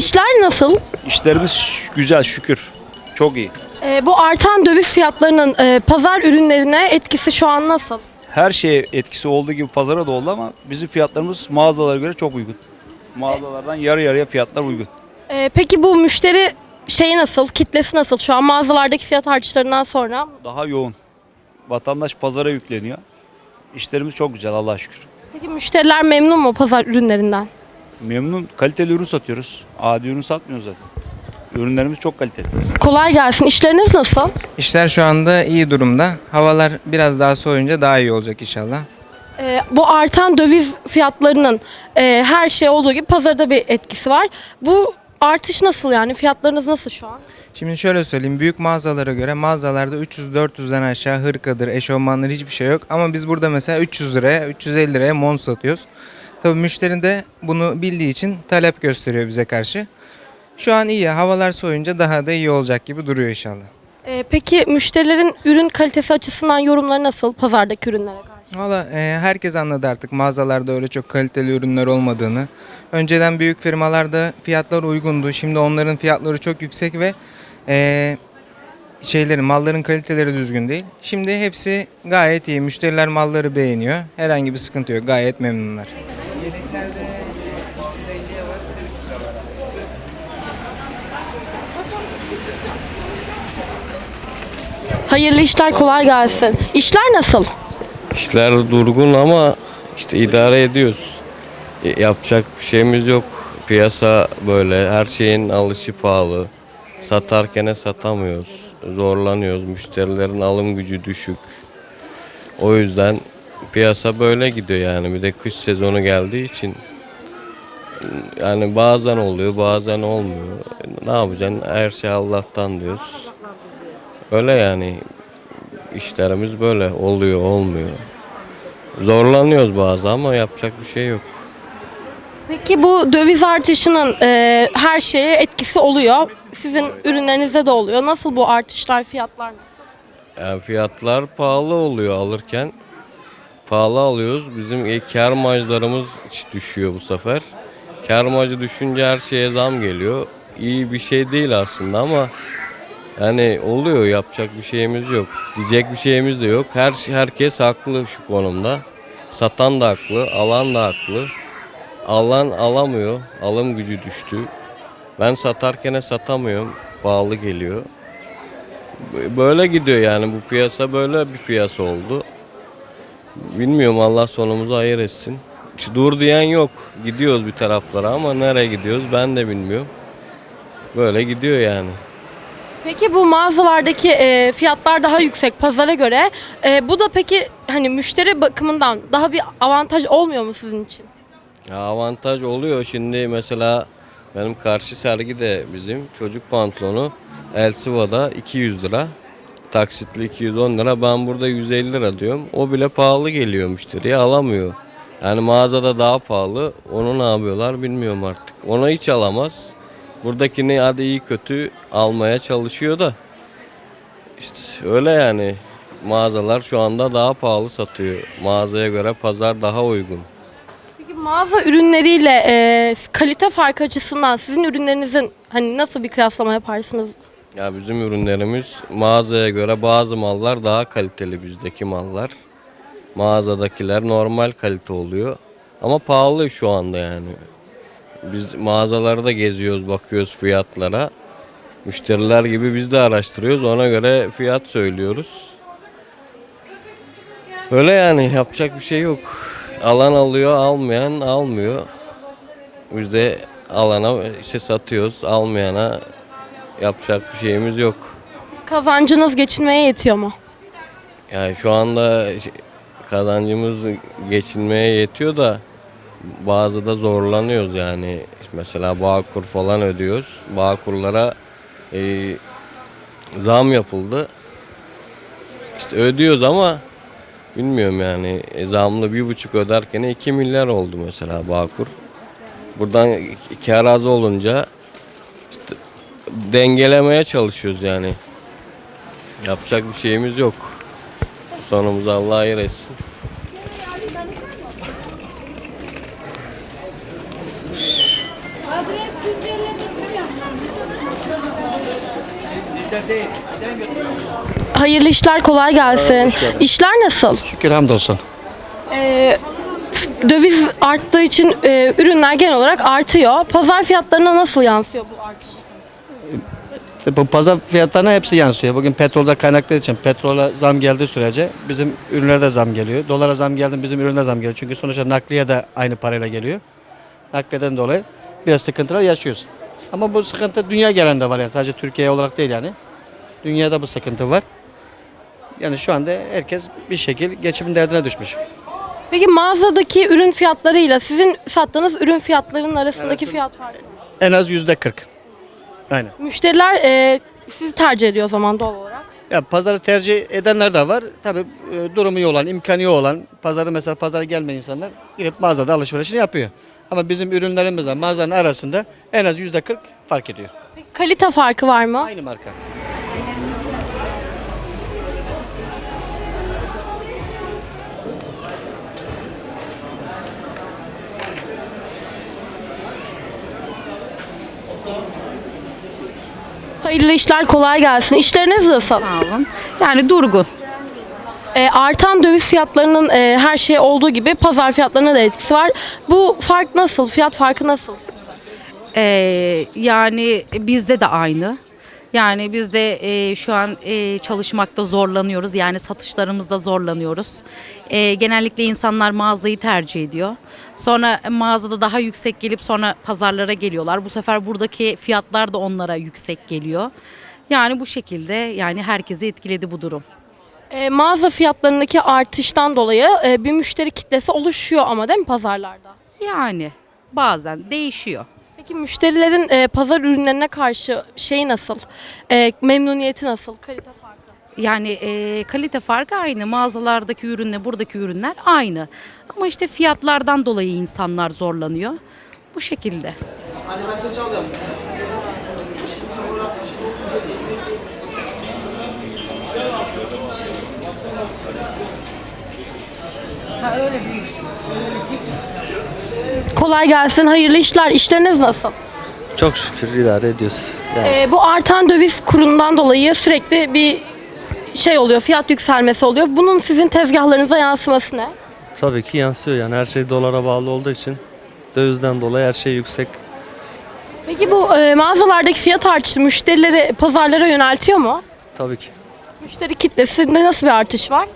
İşler nasıl? İşlerimiz güzel şükür. Çok iyi. Ee, bu artan döviz fiyatlarının e, pazar ürünlerine etkisi şu an nasıl? Her şeye etkisi olduğu gibi pazara da oldu ama bizim fiyatlarımız mağazalara göre çok uygun. Mağazalardan yarı yarıya fiyatlar uygun. Ee, peki bu müşteri şeyi nasıl? Kitlesi nasıl? Şu an mağazalardaki fiyat artışlarından sonra Daha yoğun. Vatandaş pazara yükleniyor. İşlerimiz çok güzel Allah'a şükür. Peki müşteriler memnun mu pazar ürünlerinden? Memnun kaliteli ürün satıyoruz. Adi ürün satmıyoruz zaten. Ürünlerimiz çok kaliteli. Kolay gelsin. İşleriniz nasıl? İşler şu anda iyi durumda. Havalar biraz daha soğuyunca daha iyi olacak inşallah. Ee, bu artan döviz fiyatlarının e, her şey olduğu gibi pazarda bir etkisi var. Bu artış nasıl yani? Fiyatlarınız nasıl şu an? Şimdi şöyle söyleyeyim. Büyük mağazalara göre mağazalarda 300-400'den aşağı hırkadır, eşofmanlar hiçbir şey yok. Ama biz burada mesela 300 liraya, 350 liraya mont satıyoruz. Tabii müşteri de bunu bildiği için talep gösteriyor bize karşı. Şu an iyi. Havalar soğuyunca daha da iyi olacak gibi duruyor inşallah. Ee, peki müşterilerin ürün kalitesi açısından yorumları nasıl pazardaki ürünlere karşı? Valla e, herkes anladı artık mağazalarda öyle çok kaliteli ürünler olmadığını. Önceden büyük firmalarda fiyatlar uygundu. Şimdi onların fiyatları çok yüksek ve e, şeylerin malların kaliteleri düzgün değil. Şimdi hepsi gayet iyi. Müşteriler malları beğeniyor. Herhangi bir sıkıntı yok. Gayet memnunlar. Hayırlı işler kolay gelsin. İşler nasıl? İşler durgun ama işte idare ediyoruz. Y- Yapacak bir şeyimiz yok. Piyasa böyle, her şeyin alışı pahalı. Satarken satamıyoruz. Zorlanıyoruz. Müşterilerin alım gücü düşük. O yüzden piyasa böyle gidiyor yani. Bir de kış sezonu geldiği için yani bazen oluyor, bazen olmuyor. Ne yapacaksın? Her şey Allah'tan diyoruz. Öyle yani işlerimiz böyle oluyor olmuyor. Zorlanıyoruz bazı ama yapacak bir şey yok. Peki bu döviz artışının e, her şeye etkisi oluyor. Sizin ürünlerinizde de oluyor. Nasıl bu artışlar, fiyatlar? Yani fiyatlar pahalı oluyor alırken. Pahalı alıyoruz. Bizim e, kar marjlarımız düşüyor bu sefer. Kar düşünce her şeye zam geliyor. İyi bir şey değil aslında ama yani oluyor yapacak bir şeyimiz yok. Diyecek bir şeyimiz de yok. Her herkes haklı şu konumda. Satan da haklı, alan da haklı. Alan alamıyor. Alım gücü düştü. Ben satarken satamıyorum. Pahalı geliyor. Böyle gidiyor yani bu piyasa böyle bir piyasa oldu. Bilmiyorum Allah sonumuzu hayır etsin. Dur diyen yok. Gidiyoruz bir taraflara ama nereye gidiyoruz ben de bilmiyorum. Böyle gidiyor yani. Peki bu mağazalardaki e, fiyatlar daha yüksek pazara göre. E, bu da peki hani müşteri bakımından daha bir avantaj olmuyor mu sizin için? Ya avantaj oluyor şimdi mesela benim karşı sergi de bizim çocuk pantolonu Elsiva'da 200 lira. Taksitli 210 lira. Ben burada 150 lira diyorum. O bile pahalı geliyor müşteriye alamıyor. Yani mağazada daha pahalı. Onu ne yapıyorlar bilmiyorum artık. Ona hiç alamaz. Buradakini hadi iyi kötü almaya çalışıyor da. İşte öyle yani. Mağazalar şu anda daha pahalı satıyor. Mağazaya göre pazar daha uygun. Peki mağaza ürünleriyle e, kalite farkı açısından sizin ürünlerinizin hani nasıl bir kıyaslama yaparsınız? Ya bizim ürünlerimiz mağazaya göre bazı mallar daha kaliteli bizdeki mallar. Mağazadakiler normal kalite oluyor. Ama pahalı şu anda yani. Biz mağazaları da geziyoruz, bakıyoruz fiyatlara. Müşteriler gibi biz de araştırıyoruz. Ona göre fiyat söylüyoruz. Öyle yani yapacak bir şey yok. Alan alıyor, almayan almıyor. Biz de alana işte satıyoruz, almayana yapacak bir şeyimiz yok. Kazancınız geçinmeye yetiyor mu? Yani şu anda kazancımız geçinmeye yetiyor da bazı da zorlanıyoruz yani. İşte mesela Bağkur falan ödüyoruz. Bağkurlara e, zam yapıldı. İşte ödüyoruz ama bilmiyorum yani e, zamlı bir buçuk öderken 2 milyar oldu mesela Bağkur. Buradan kar az olunca işte dengelemeye çalışıyoruz yani. Yapacak bir şeyimiz yok. Sonumuz Allah hayır etsin. Hayırlı işler kolay gelsin. İşler nasıl? Şükür hamdolsun. Ee, döviz arttığı için e, ürünler genel olarak artıyor. Pazar fiyatlarına nasıl yansıyor bu artış? Bu pazar fiyatlarına hepsi yansıyor. Bugün petrolde kaynaklı için petrola zam geldiği sürece bizim ürünlere de zam geliyor. Dolara zam geldi bizim ürünlere zam geliyor. Çünkü sonuçta nakliye de aynı parayla geliyor. Nakliyeden dolayı biraz sıkıntılar yaşıyoruz. Ama bu sıkıntı dünya genelinde var yani sadece Türkiye olarak değil yani. Dünyada bu sıkıntı var. Yani şu anda herkes bir şekil geçimin derdine düşmüş. Peki mağazadaki ürün fiyatlarıyla sizin sattığınız ürün fiyatlarının arasındaki fiyat farkı? En az yüzde 40. Aynen. Müşteriler e, sizi tercih ediyor o zaman doğal olarak. Ya pazarı tercih edenler de var. Tabii e, durumu iyi olan, imkanı iyi olan, pazarı mesela pazara gelmeyen insanlar gidip mağazada alışverişini yapıyor. Ama bizim ürünlerimizle mağazanın arasında en az yüzde 40 fark ediyor. Peki kalite farkı var mı? Aynı marka. Hayırlı işler kolay gelsin. İşleriniz nasıl? Sağ olun. Yani durgun. E, artan döviz fiyatlarının e, her şey olduğu gibi pazar fiyatlarına da etkisi var. Bu fark nasıl? Fiyat farkı nasıl? Ee, yani bizde de aynı. Yani biz de e, şu an e, çalışmakta zorlanıyoruz. Yani satışlarımızda zorlanıyoruz. E, genellikle insanlar mağazayı tercih ediyor. Sonra mağazada daha yüksek gelip sonra pazarlara geliyorlar. Bu sefer buradaki fiyatlar da onlara yüksek geliyor. Yani bu şekilde yani herkesi etkiledi bu durum. E, mağaza fiyatlarındaki artıştan dolayı e, bir müşteri kitlesi oluşuyor ama değil mi pazarlarda? Yani bazen değişiyor. Peki müşterilerin e, pazar ürünlerine karşı şeyi nasıl? E, memnuniyeti nasıl? Kalite farkı? Yani e, kalite farkı aynı. Mağazalardaki ürünle buradaki ürünler aynı. Ama işte fiyatlardan dolayı insanlar zorlanıyor. Bu şekilde. Kolay gelsin. Hayırlı işler. İşleriniz nasıl? Çok şükür idare ediyoruz. Yani E, bu artan döviz kurundan dolayı sürekli bir şey oluyor. Fiyat yükselmesi oluyor. Bunun sizin tezgahlarınıza yansıması ne? Tabii ki yansıyor yani her şey dolara bağlı olduğu için dövizden dolayı her şey yüksek. Peki bu e, mağazalardaki fiyat artışı müşterileri pazarlara yöneltiyor mu? Tabii ki Müşteri kitlesinde nasıl bir artış var?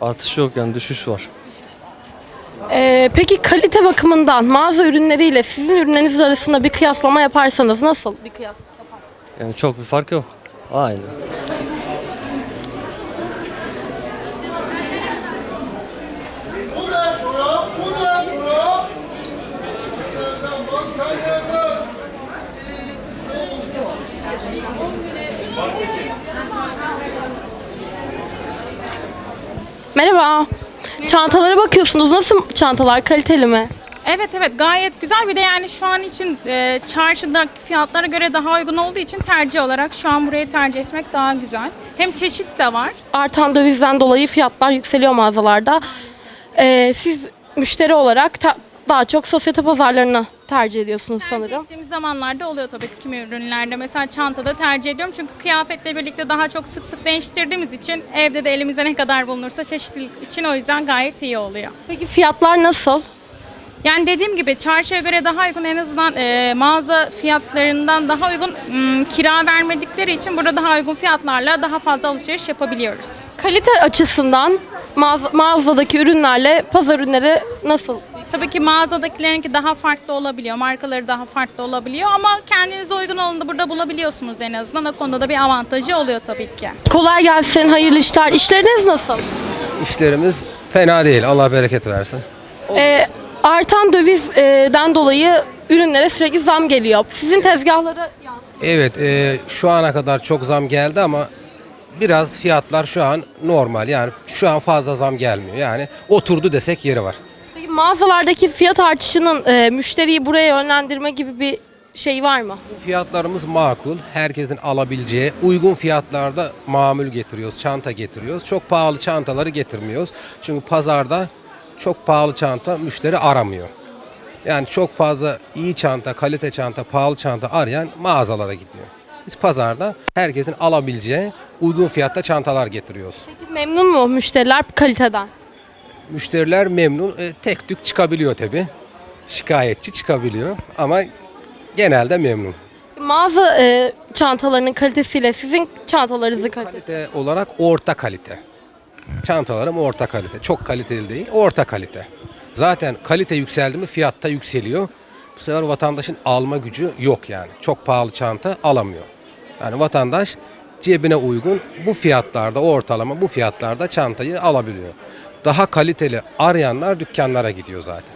artış yok yani düşüş var. E, peki kalite bakımından mağaza ürünleriyle sizin ürünleriniz arasında bir kıyaslama yaparsanız nasıl bir kıyas? Yani çok bir fark yok. Aynı. Merhaba. Çantalara bakıyorsunuz. Nasıl çantalar? Kaliteli mi? Evet evet gayet güzel bir de yani şu an için e, çarşıdaki fiyatlara göre daha uygun olduğu için tercih olarak şu an burayı tercih etmek daha güzel. Hem çeşit de var. Artan dövizden dolayı fiyatlar yükseliyor mağazalarda. E, siz müşteri olarak ta- daha çok sosyete pazarlarını tercih ediyorsunuz Tercih sanırım. ettiğimiz zamanlarda oluyor tabii ki kimi ürünlerde. Mesela çantada tercih ediyorum çünkü kıyafetle birlikte daha çok sık sık değiştirdiğimiz için evde de elimizde ne kadar bulunursa çeşitlilik için o yüzden gayet iyi oluyor. Peki fiyatlar nasıl? Yani dediğim gibi çarşıya göre daha uygun en azından e, mağaza fiyatlarından daha uygun m, kira vermedikleri için burada daha uygun fiyatlarla daha fazla alışveriş yapabiliyoruz. Kalite açısından mağaza- mağazadaki ürünlerle pazar ürünleri nasıl? Tabii ki mağazadakilerinki daha farklı olabiliyor, markaları daha farklı olabiliyor ama kendinize uygun olanı da burada bulabiliyorsunuz en azından. O konuda da bir avantajı oluyor tabii ki. Kolay gelsin, hayırlı işler. İşleriniz nasıl? İşlerimiz fena değil. Allah bereket versin. Ee, artan dövizden dolayı ürünlere sürekli zam geliyor. Sizin tezgahlara yansıyor. Evet, e, şu ana kadar çok zam geldi ama biraz fiyatlar şu an normal. Yani şu an fazla zam gelmiyor. Yani oturdu desek yeri var. Mağazalardaki fiyat artışının e, müşteriyi buraya yönlendirme gibi bir şey var mı? Fiyatlarımız makul. Herkesin alabileceği uygun fiyatlarda mamul getiriyoruz, çanta getiriyoruz. Çok pahalı çantaları getirmiyoruz. Çünkü pazarda çok pahalı çanta müşteri aramıyor. Yani çok fazla iyi çanta, kalite çanta, pahalı çanta arayan mağazalara gidiyor. Biz pazarda herkesin alabileceği uygun fiyatta çantalar getiriyoruz. Peki memnun mu müşteriler kaliteden? Müşteriler memnun. E, tek tük çıkabiliyor tabi. Şikayetçi çıkabiliyor ama genelde memnun. Mağaza e, çantalarının kalitesiyle sizin çantalarınızın kalitesi. Kalite olarak orta kalite. Çantalarım orta kalite. Çok kaliteli değil, orta kalite. Zaten kalite yükseldi mi fiyatta yükseliyor. Bu sefer vatandaşın alma gücü yok yani. Çok pahalı çanta alamıyor. Yani vatandaş cebine uygun bu fiyatlarda ortalama bu fiyatlarda çantayı alabiliyor. Daha kaliteli arayanlar dükkanlara gidiyor zaten.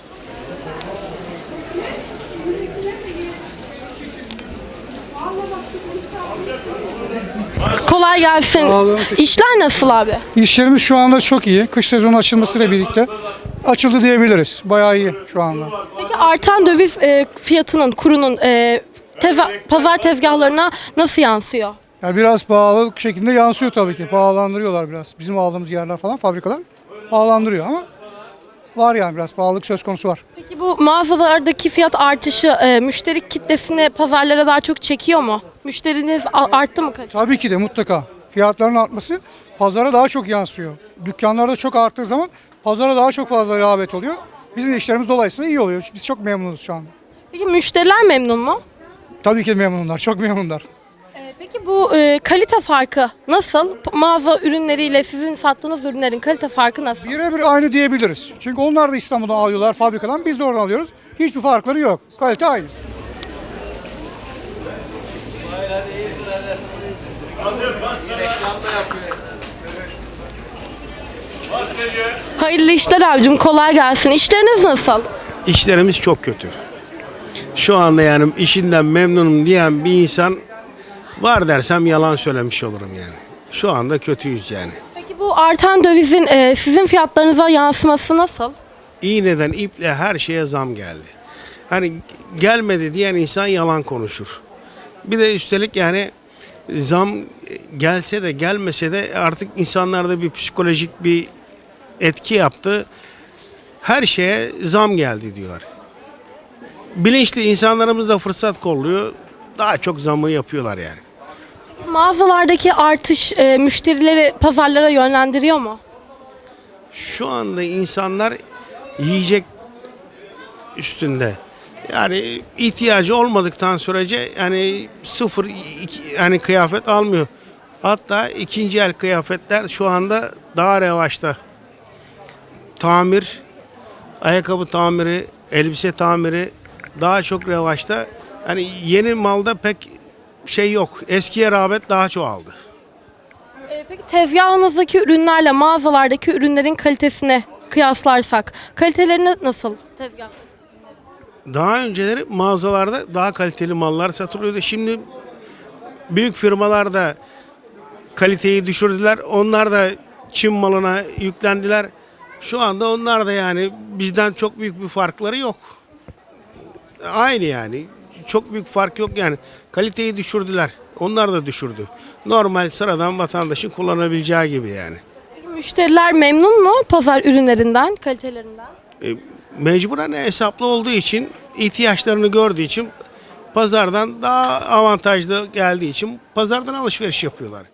Kolay gelsin. İşler nasıl abi? İşlerimiz şu anda çok iyi. Kış sezonu açılmasıyla birlikte açıldı diyebiliriz. Bayağı iyi şu anda. Peki artan döviz e, fiyatının, kurunun e, teza- pazar tezgahlarına nasıl yansıyor? Yani biraz pahalı şekilde yansıyor tabii ki. Pahalandırıyorlar biraz. Bizim aldığımız yerler falan fabrikalar pahalandırıyor ama var yani biraz pahalılık söz konusu var. Peki bu mağazalardaki fiyat artışı e, müşteri kitlesini pazarlara daha çok çekiyor mu? Müşteriniz a- arttı mı? Tabii ki de mutlaka. Fiyatların artması pazara daha çok yansıyor. Dükkanlarda çok arttığı zaman pazara daha çok fazla rağbet oluyor. Bizim de işlerimiz dolayısıyla iyi oluyor. Biz çok memnunuz şu anda. Peki müşteriler memnun mu? Tabii ki memnunlar, çok memnunlar. Peki bu e, kalite farkı nasıl? Mağaza ürünleriyle sizin sattığınız ürünlerin kalite farkı nasıl? Birebir aynı diyebiliriz. Çünkü onlar da İstanbul'dan alıyorlar fabrikadan, biz de oradan alıyoruz. Hiçbir farkları yok. Kalite aynı. Hayırlı işler abicim kolay gelsin. İşleriniz nasıl? İşlerimiz çok kötü. Şu anda yani işinden memnunum diyen bir insan var dersem yalan söylemiş olurum yani. Şu anda kötüyüz yani. Peki bu artan dövizin e, sizin fiyatlarınıza yansıması nasıl? İğneden iple her şeye zam geldi. Hani gelmedi diyen insan yalan konuşur. Bir de üstelik yani zam gelse de gelmese de artık insanlarda bir psikolojik bir etki yaptı. Her şeye zam geldi diyor. Bilinçli insanlarımız da fırsat kolluyor. Daha çok zamı yapıyorlar yani. Mağazalardaki artış e, müşterileri pazarlara yönlendiriyor mu? Şu anda insanlar yiyecek üstünde. Yani ihtiyacı olmadıktan sürece yani sıfır iki, yani kıyafet almıyor. Hatta ikinci el kıyafetler şu anda daha revaçta. Tamir, ayakkabı tamiri, elbise tamiri daha çok revaçta. Yani yeni malda pek şey yok. Eskiye rağbet daha çoğaldı. E, peki tezgahınızdaki ürünlerle mağazalardaki ürünlerin kalitesini kıyaslarsak kaliteleri nasıl tezgah? Daha önceleri mağazalarda daha kaliteli mallar satılıyordu. Şimdi büyük firmalar da kaliteyi düşürdüler. Onlar da Çin malına yüklendiler. Şu anda onlar da yani bizden çok büyük bir farkları yok. Aynı yani. Çok büyük fark yok yani. Kaliteyi düşürdüler. Onlar da düşürdü. Normal sıradan vatandaşın kullanabileceği gibi yani. Peki müşteriler memnun mu pazar ürünlerinden, kalitelerinden? E, mecburen hesaplı olduğu için ihtiyaçlarını gördüğü için pazardan daha avantajlı geldiği için pazardan alışveriş yapıyorlar.